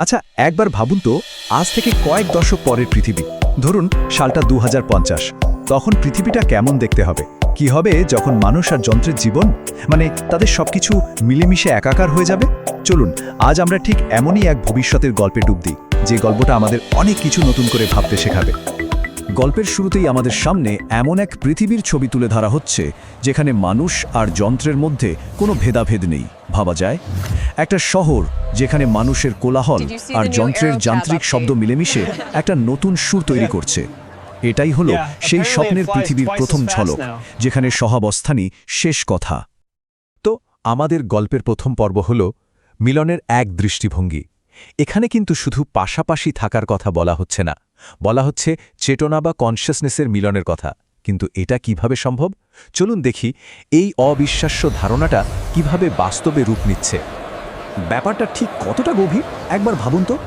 আচ্ছা একবার ভাবুন তো, আজ থেকে কয়েক দশক পরের পৃথিবী। ধরুন, সালটা দু হাজার পঞ্চাশ। তখন পৃথিবীটা কেমন দেখতে হবে? কি হবে যখন মানুষ আর যন্ত্রের জীবন মানে তাদের সবকিছু মিলেমিশে একাকার হয়ে যাবে? চলুন, আজ আমরা ঠিক এমনই এক ভবিষ্যতের গল্পে ডুব দিই, যে গল্পটা আমাদের অনেক কিছু নতুন করে ভাবতে শেখাবে। গল্পের শুরুতেই আমাদের সামনে এমন এক পৃথিবীর ছবি তুলে ধরা হচ্ছে যেখানে মানুষ আর যন্ত্রের মধ্যে কোনো ভেদাভেদ নেই। ভাবা যায়? একটা শহর যেখানে মানুষের কোলাহল আর যন্ত্রের যান্ত্রিক শব্দ মিলেমিশে একটা নতুন সুর তৈরি করছে। এটাই হলো সেই স্বপ্নের পৃথিবীর প্রথম ঝলক যেখানে সহাবস্থানই শেষ কথা। তো আমাদের গল্পের প্রথম পর্ব হল মিলনের এক দৃষ্টিভঙ্গি। এখানে কিন্তু শুধু পাশাপাশি থাকার কথা বলা হচ্ছে না। বলা হচ্ছে চেতনা বা কনসিয়াসনেসের মিলনের কথা। কিন্তু এটা কীভাবে সম্ভব? চলুন দেখি এই অবিশ্বাস্য ধারণাটা কীভাবে বাস্তবে রূপ নিচ্ছে। ব্যাপারটা ঠিক কতটা গভীর? একবার ভাবুন তো।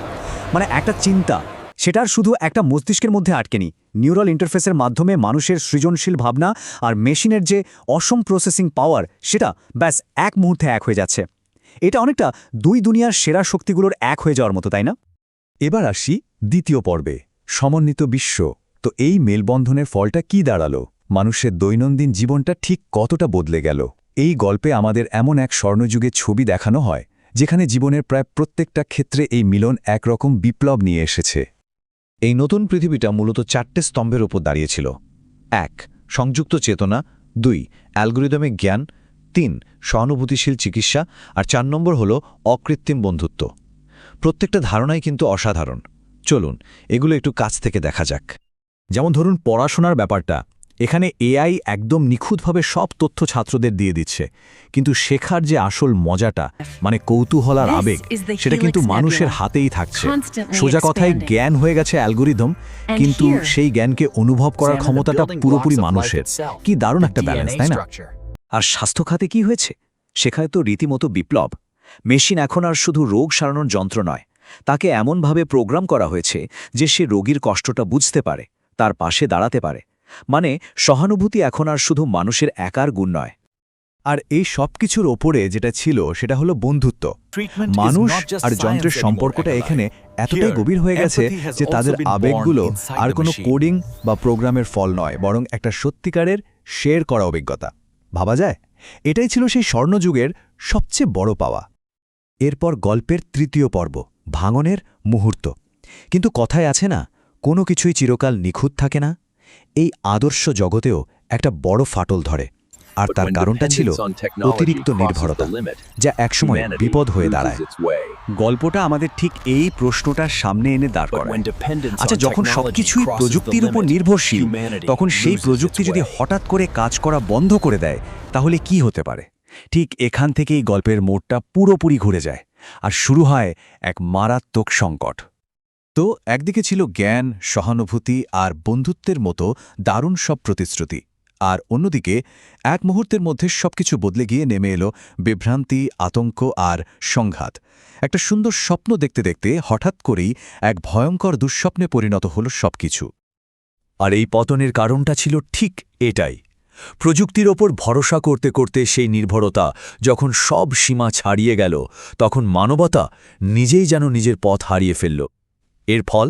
মানে একটা চিন্তা সেটার শুধু একটা মস্তিষ্কের মধ্যে আটকেনি। নিউরাল ইন্টারফেসের মাধ্যমে মানুষের সৃজনশীল ভাবনা আর মেশিনের যে অসম প্রসেসিং পাওয়ার সেটা ব্যাস এক মুহূর্তে এক হয়ে যাচ্ছে। এটা অনেকটা দুই দুনিয়ার সেরা শক্তিগুলোর এক হয়ে যাওয়ার মতো, তাই না? এবার আসি দ্বিতীয় পর্বে, সমন্বিত বিশ্ব। তো এই মেলবন্ধনের ফলটা কি দাঁড়াল? মানুষের দৈনন্দিন জীবনটা ঠিক কতটা বদলে গেল? এই গল্পে আমাদের এমন এক স্বর্ণযুগের ছবি দেখানো হয়, যেখানে জীবনের প্রায় প্রত্যেকটা ক্ষেত্রে এই মিলন একরকম বিপ্লব নিয়ে এসেছে। এই নতুন পৃথিবীটা মূলত চারটে স্তম্ভের ওপর দাঁড়িয়েছিল। এক, সংযুক্ত চেতনা। দুই অ্যালগোরিদমিক জ্ঞান। তিন সহানুভূতিশীল চিকিৎসা আর চার নম্বর হল অকৃত্রিম বন্ধুত্ব। প্রত্যেকটা ধারণাই কিন্তু অসাধারণ। চলুন এগুলো একটু কাছ থেকে দেখা যাক। যেমন ধরুন পড়াশোনার ব্যাপারটা। এখানে এআই একদম নিখুঁতভাবে সব তথ্য ছাত্রদের দিয়ে দিচ্ছে। কিন্তু শেখার যে আসল মজাটা মানে কৌতূহল আর আবেগ সেটা কিন্তু মানুষের হাতেই থাকছে। সোজা কথায় জ্ঞান হয়ে গেছে অ্যালগোরিদম কিন্তু সেই জ্ঞানকে অনুভব করার ক্ষমতাটা পুরোপুরি মানুষের। কি দারুণ একটা ব্যালেন্স তাই না. আর স্বাস্থ্য খাতে কি হয়েছে? সেখানে তো রীতিমতো বিপ্লব। মেশিন এখন আর শুধু রোগ সারানোর যন্ত্র নয় তাকে এমনভাবে প্রোগ্রাম করা হয়েছে যে সে রোগীর কষ্টটা বুঝতে পারে তার পাশে দাঁড়াতে পারে। মানে সহানুভূতি এখন আর শুধু মানুষের একার গুণ নয়। আর এই সবকিছুর ওপরে যেটা ছিল সেটা হলো বন্ধুত্ব। মানুষ আর যন্ত্রের সম্পর্কটা এখানে এতটাই গভীর হয়ে গেছে যে তাদের আবেগগুলো আর কোনো কোডিং বা প্রোগ্রামের ফল নয় বরং একটা সত্যিকারের শেয়ার করা অভিজ্ঞতা। ভাবা যায়? এটাই ছিল সেই স্বর্ণযুগের সবচেয়ে বড় পাওয়া। এরপর গল্পের তৃতীয় পর্ব, ভাঙনের মুহূর্ত। কিন্তু কথায় আছে না, কোনো কিছুই চিরকাল নিখুঁত থাকে না। এই আদর্শ জগতেও একটা বড় ফাটল ধরে। আর তার কারণটা ছিল অতিরিক্ত নির্ভরতা যা একসময় বিপদ হয়ে দাঁড়ায়। গল্পটা আমাদের ঠিক এই প্রশ্নটার সামনে এনে দাঁড় করায়। আচ্ছা যখন সবকিছুই প্রযুক্তির উপর নির্ভরশীল তখন সেই প্রযুক্তি যদি হঠাৎ করে কাজ করা বন্ধ করে দেয় তাহলে কি হতে পারে? ঠিক এখান থেকেই গল্পের মোড়টা পুরোপুরি ঘুরে যায় আর শুরু হয় এক মারাত্মক সংকট। তো একদিকে ছিল জ্ঞান সহানুভূতি আর বন্ধুত্বের মতো দারুণ সব প্রতিশ্রুতি আর অন্যদিকে, এক মুহূর্তের মধ্যে সবকিছু বদলে গিয়ে নেমে এলো বিভ্রান্তি, আতঙ্ক আর সংঘাত। একটা সুন্দর স্বপ্ন দেখতে দেখতে হঠাৎ করেই এক ভয়ঙ্কর দুঃস্বপ্নে পরিণত হল সবকিছু। আর এই পতনের কারণটা ছিল ঠিক এটাই। প্রযুক্তির ওপর ভরসা করতে করতে সেই নির্ভরতা যখন সব সীমা ছাড়িয়ে গেল, তখন মানবতা নিজেই যেন নিজের পথ হারিয়ে ফেলল। এর ফল?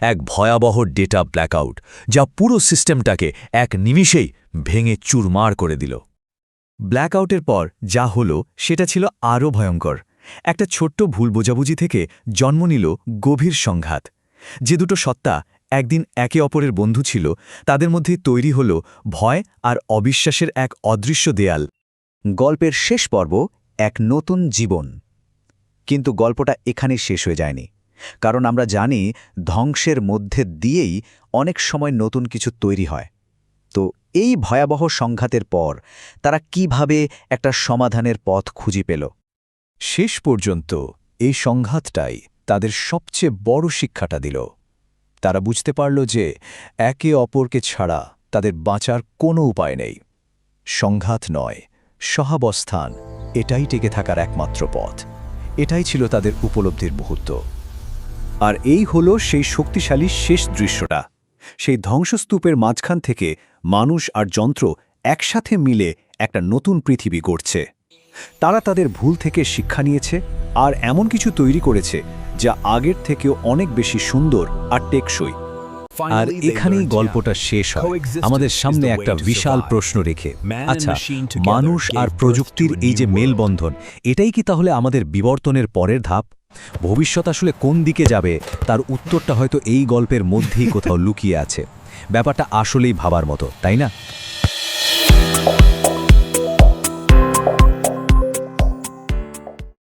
এক ভয়াবহ ডেটা ব্ল্যাকআউট, যা পুরো সিস্টেমটাকে এক নিমিষেই ভেঙে চুরমার করে দিল। ব্ল্যাকআউটের পর যা হলো, সেটা ছিল আরও ভয়ঙ্কর। একটা ছোট্ট ভুল বোঝাবুঝি থেকে জন্ম নিল গভীর সংঘাত। যে দুটো সত্তা একদিন একে অপরের বন্ধু ছিল, তাদের মধ্যে তৈরি হল ভয় আর অবিশ্বাসের এক অদৃশ্য দেয়াল। গল্পের শেষ পর্ব, এক নতুন জীবন। কিন্তু গল্পটা এখানে শেষ হয়ে যায়নি। কারণ আমরা জানি ধ্বংসের মধ্যে দিয়েই অনেক সময় নতুন কিছু তৈরি হয়। তো এই ভয়াবহ সংঘাতের পর তারা কীভাবে একটা সমাধানের পথ খুঁজে পেল? শেষ পর্যন্ত এই সংঘাতটাই তাদের সবচেয়ে বড় শিক্ষাটা দিল। তারা বুঝতে পারল যে একে অপরকে ছাড়া তাদের বাঁচার কোনো উপায় নেই। সংঘাত নয়, সহাবস্থান এটাই টেকে থাকার একমাত্র পথ। এটাই ছিল তাদের উপলব্ধির মুহূর্ত। আর এই হল সেই শক্তিশালী শেষ দৃশ্যটা। সেই ধ্বংসস্তূপের মাঝখান থেকে মানুষ আর যন্ত্র একসাথে মিলে একটা নতুন পৃথিবী গড়ছে। তারা তাদের ভুল থেকে শিক্ষা নিয়েছে আর এমন কিছু তৈরি করেছে যা আগের থেকেও অনেক বেশি সুন্দর আর টেকসই। আর এখানেই গল্পটা শেষ হয়। আমাদের সামনে একটা বিশাল প্রশ্ন রেখে। আচ্ছা মানুষ আর প্রযুক্তির এই যে মেলবন্ধন এটাই কি তাহলে আমাদের বিবর্তনের পরের ধাপ? ভবিষ্যৎ আসলে কোন দিকে যাবে তার উত্তরটা হয়তো এই গল্পের মধ্যেই কোথাও লুকিয়ে আছে। ব্যাপারটা আসলেই ভাবার মতো তাই না?